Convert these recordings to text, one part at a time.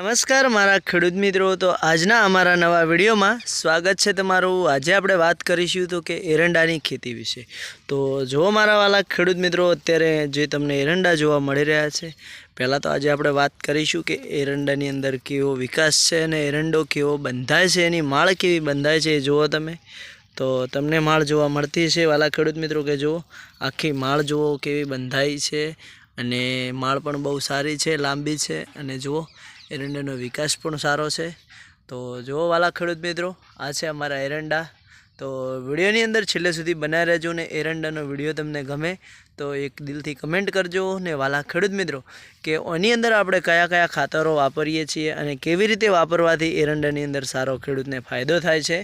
નમસ્કાર, મારા ખેડૂત મિત્રો. તો આજના અમારા નવા વિડીયોમાં સ્વાગત છે તમારું. આજે આપણે વાત કરીશું તો કે એરંડાની ખેતી વિશે. તો જો મારા વાલા ખેડૂત મિત્રો, અત્યારે જે તમને એરંડા જોવા મળી રહ્યા છે, પહેલાં તો આજે આપણે વાત કરીશું કે એરંડાની અંદર કેવો વિકાસ છે અને એરંડો કેવો બંધાય છે, એની માળ કેવી બંધાય છે એ જુઓ તમે. તો તમને માળ જોવા મળતી છે વાલા ખેડૂત મિત્રો, કે જુઓ, આખી માળ જુઓ કેવી બંધાઈ છે અને માળ પણ બહુ સારી છે, લાંબી છે અને જુઓ એરંડાનો વિકાસ પણ સારો છે. તો જુઓ વાલા ખેડૂત મિત્રો, આ છે અમારા એરંડા. તો વિડીયોની અંદર છેલ્લે સુધી બનાવી રહેજો ને એરંડાનો વીડિયો તમને ગમે તો એક દિલથી કમેન્ટ કરજો ને વાલા ખેડૂત મિત્રો, કે એની અંદર આપણે કયા કયા ખાતરો વાપરીએ છીએ અને કેવી રીતે વાપરવાથી એરંડાની અંદર સારો ખેડૂતને ફાયદો થાય છે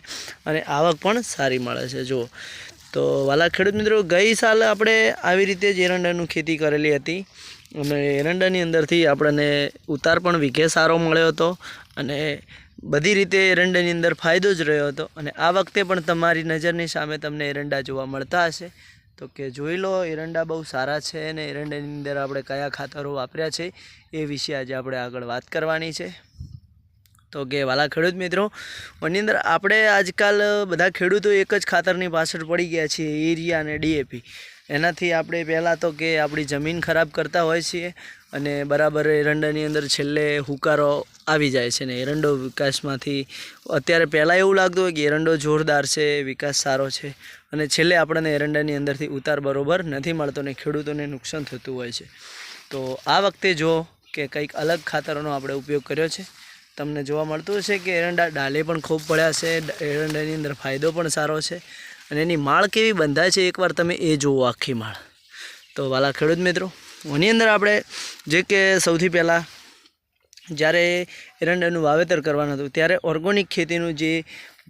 અને આવક પણ સારી મળે છે. જુઓ, તો વાલા ખેડૂત મિત્રો, ગઈ સાલ આપણે આવી રીતે જ એરંડાનું ખેતી કરેલી હતી. અને એરંડાની અંદરથી આપણને ઉતાર પણ વીઘે સારો મળ્યો હતો અને બધી રીતે એરંડાની અંદર ફાયદો જ રહ્યો હતો. અને આ વખતે પણ તમારી નજરની સામે તમને એરંડા જોવા મળતા હશે. તો કે જોઈ લો, એરંડા બહુ સારા છે અને એરંડાની અંદર આપણે કયા ખાતરો વાપર્યા છે એ વિશે આજે આપણે આગળ વાત કરવાની છે. તો કે વાલા ખેડૂત મિત્રો, એની અંદર આપણે આજકાલ બધા ખેડૂતો એક જ ખાતરની પાછળ પડી ગયા છીએ, યુરિયા અને ડીએપી એનાથી આપણે પહેલાં તો કે આપણી જમીન ખરાબ કરતા હોય છીએ અને બરાબર એરંડાની અંદર છેલ્લે હુકારો આવી જાય છે ને એરંડો વિકાસમાંથી અત્યારે પહેલાં એવું લાગતું હોય કે એરંડો જોરદાર છે, વિકાસ સારો છે અને છેલ્લે આપણને એરંડાની અંદરથી ઉતાર બરોબર નથી મળતો ને ખેડૂતોને નુકસાન થતું હોય છે. તો આ વખતે જો કે કંઈક અલગ ખાતરોનો આપણે ઉપયોગ કર્યો છે, તમને જોવા મળતું હશે કે એરંડા ડાલે પણ ખૂબ પડ્યા છે એરંડાની અંદર ફાયદો પણ સારો છે અને એની માળ કેવી બંધાય છે એકવાર તમે એ જુઓ આખી માળ. તો વાલા ખેડૂત મિત્રો, એની અંદર આપણે જે કે સૌથી પહેલાં જ્યારે એરંડાનું વાવેતર કરવાનું હતું, ત્યારે ઓર્ગોનિક ખેતીનું જે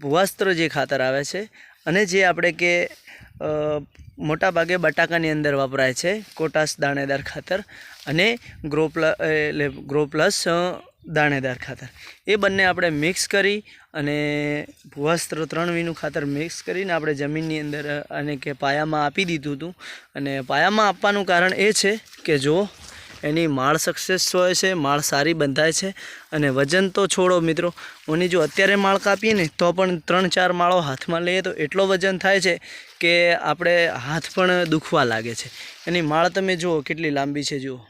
ભૂવાસ્ત્ર જે ખાતર આવે છે અને જે આપણે કે મોટા ભાગે બટાકાની અંદર વપરાય છે કોટાસ દાણેદાર ખાતર અને ગ્રો પ્લસ એટલે ગ્રો પ્લસ દાણેદાર ખાતર. એ બંને આપણે મિક્સ કરી અને ભૂવાસ્ત્ર ત્રણ વીનું ખાતર મિક્સ કરીને આપણે જમીનની અંદર અને કે પાયામાં આપી દીધું હતું. અને પાયામાં આપવાનું કારણ એ છે કે જો એની માળ સક્સેસ હોય છે, માળ સારી બંધાય છે, અને વજન તો છોડો મિત્રો. ઓની જો અત્યારે માળ કાપીએ ને, તો પણ ત્રણ ચાર માળો હાથમાં લઈએ તો એટલો વજન થાય છે કે આપણે હાથ પણ દુખવા લાગે છે. એની માળ તમે જુઓ કેટલી લાંબી છે, જુઓ.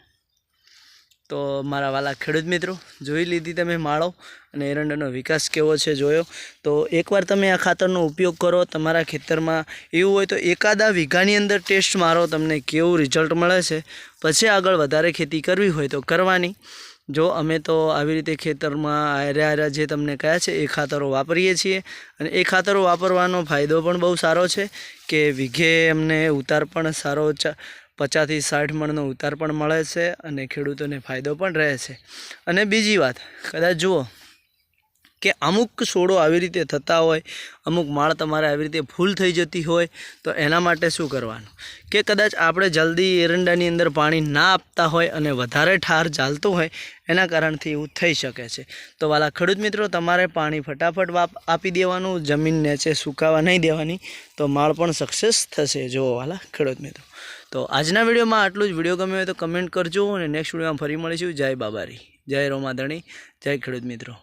તો મારા વાલા ખેડૂત મિત્રો, જોઈ લીધી તમે માળો અને એરંડાનો વિકાસ કેવો છે જોયો. તો એકવાર તમે આ ખાતરનો ઉપયોગ કરો, તમારા ખેતરમાં એવું હોય તો એકાદા વીઘાની અંદર ટેસ્ટ મારો, તમને કેવું રિઝલ્ટ મળે છે. પછી આગળ વધારે ખેતી કરવી હોય તો કરવાની. જો અમે તો આવી રીતે ખેતરમાં આર્યા આર્યા જે તમને કહ્યા છે, એ ખાતરો વાપરીએ છીએ. અને એ ખાતરો વાપરવાનો ફાયદો પણ બહુ સારો છે કે વીઘે અમને ઉતાર પણ સારો ચ- પચાસથી સાઠ મણનો ઉતાર પણ મળે છે અને ખેડૂતોને ફાયદો પણ રહે છે. અને બીજી વાત, કદાચ જુઓ કે અમુક છોડો આવી રીતે થતા હોય, અમુક માળ તમારે આવી રીતે ફૂલ થઈ જતી હોય, તો એના માટે શું કરવાનું? કે કદાચ આપણે જલ્દી એરંડાની અંદર પાણી ના આપતા હોય અને વધારે ઠાર ચાલતો હોય, એના કારણથી એવું થઈ શકે છે. તો વાલા ખેડૂત મિત્રો, તમારે પાણી ફટાફટ આપી દેવાનું, જમીન નેચે સુકાવા નહીં દેવાની, તો માળ પણ સક્સેસ થશે. જુઓ વાલા ખેડૂત મિત્રો. તો આજના વિડીયોમાં આટલું જ. વીડિયો ગમ્યો હોય તો કમેન્ટ કરજો અને નેક્સ્ટ વિડીયોમાં ફરી મળીશું. જય બાબારી. જય રોમાધણી. જય ખેડૂત મિત્રો.